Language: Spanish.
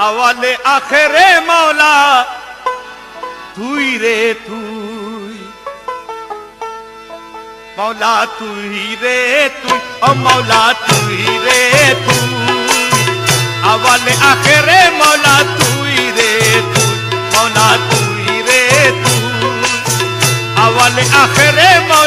A vale, a queré maula tuire tu, maula tu, o maula tu. A vale, a la maula tuire tu, maula. A vale, a.